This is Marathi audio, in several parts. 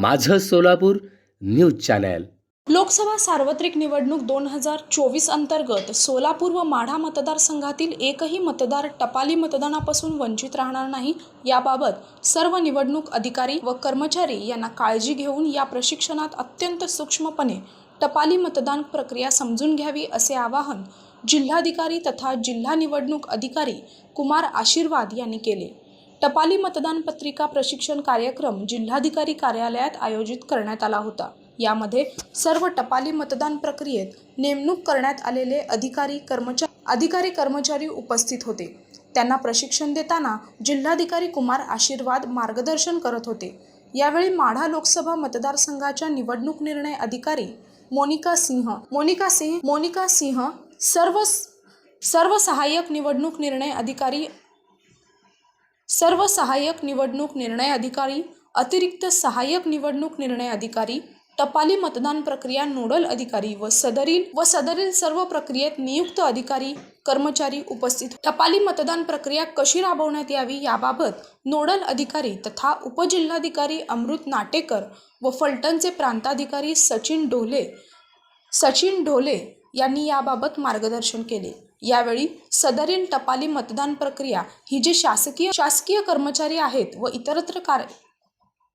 माझं सोलापूर न्यूज चॅनल. लोकसभा सार्वत्रिक निवडणूक दोन हजार चोवीस अंतर्गत सोलापूर व माढा मतदारसंघातील एकही मतदार टपाली मतदानापासून वंचित राहणार नाही. याबाबत सर्व निवडणूक अधिकारी व कर्मचारी यांना काळजी घेऊन या प्रशिक्षणात अत्यंत सूक्ष्मपणे टपाली मतदान प्रक्रिया समजून घ्यावी असे आवाहन जिल्हाधिकारी तथा जिल्हा निवडणूक अधिकारी कुमार आशीर्वाद यांनी केले. टपाली मतदान पत्रिका प्रशिक्षण कार्यक्रम जिल्हाधिकारी कार्यालयात आयोजित करण्यात आला होता. यामध्ये सर्व टपाली मतदान प्रक्रियेत नेमणूक करण्यात आलेले अधिकारी कर्मचारी अधिकारी कर्मचारी उपस्थित होते. त्यांना प्रशिक्षण देताना जिल्हाधिकारी कुमार आशीर्वाद मार्गदर्शन करत होते. यावेळी माढा लोकसभा मतदारसंघाच्या निवडणूक निर्णय अधिकारी मोनिका सिंह मोनिका सिंह मोनिका सिंह सर्व सर्व सहाय्यक निवडणूक निर्णय अधिकारी सर्व सहाय्यक निवडणूक निर्णय अधिकारी अतिरिक्त सहाय्यक निवडणूक निर्णय अधिकारी टपाली मतदान प्रक्रिया नोडल अधिकारी व सदरील व सदरील सर्व प्रक्रियेत नियुक्त अधिकारी कर्मचारी उपस्थित. टपाली मतदान प्रक्रिया कशी राबवण्यात यावी याबाबत नोडल अधिकारी तथा उपजिल्हाधिकारी अमृत नाटेकर व फलटणचे प्रांताधिकारी सचिन ढोले सचिन ढोले यांनी याबाबत मार्गदर्शन केले. यावेळी सदरील टपाली मतदान प्रक्रिया ही जी शासकीय शासकीय कर्मचारी आहेत व इतरत्र कार्य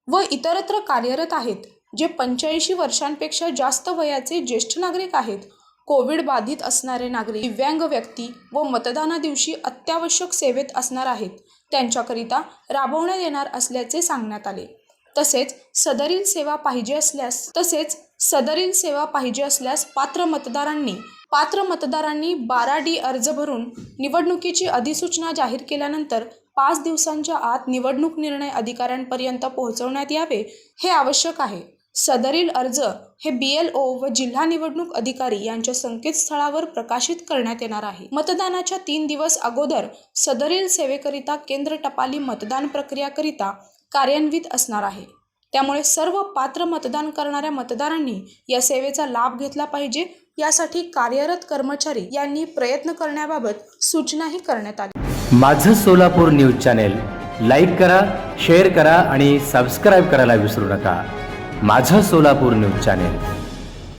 व इतरत्र कार्यरत आहेत जे पंच्याऐंशी वर्षांपेक्षा जास्त वयाचे ज्येष्ठ नागरिक आहेत कोविड बाधित असणारे नागरिक दिव्यांग व्यक्ती व मतदाना दिवशी अत्यावश्यक सेवेत असणार आहेत त्यांच्याकरिता राबवण्यात येणार असल्याचे सांगण्यात आले. तसेच सदरील सेवा पाहिजे असल्यास तसेच सदरील सेवा पाहिजे असल्यास पात्र मतदारांनी पात्र मतदारांनी बारा डी अर्ज भरून निवडणुकीची अधिसूचना जाहीर केल्यानंतर पाच दिवसांच्या आत निवडणूक निर्णय अधिकाऱ्यांपर्यंत पोहोचवण्यात यावे हे आवश्यक आहे. सदरील अर्ज हे बी एल ओ व जिल्हा निवडणूक अधिकारी यांच्या संकेतस्थळावर प्रकाशित करण्यात येणार आहे. मतदानाच्या तीन दिवस अगोदर सदरील सेवेकरिता केंद्र टपाली मतदान प्रक्रियाकरिता कार्यान्वित असणार आहे. त्यामुळे सर्व पात्र मतदान करणाऱ्या मतदारांनी या सेवेचा लाभ घेतला पाहिजे. यासाठी कार्यरत कर्मचारी यांनी प्रयत्न करण्याबाबत सूचनाही करण्यात आली. माझं सोलापूर न्यूज चॅनेल लाईक करा शेअर करा आणि सबस्क्राईब करायला विसरू नका. माझं सोलापूर न्यूज चॅनेल.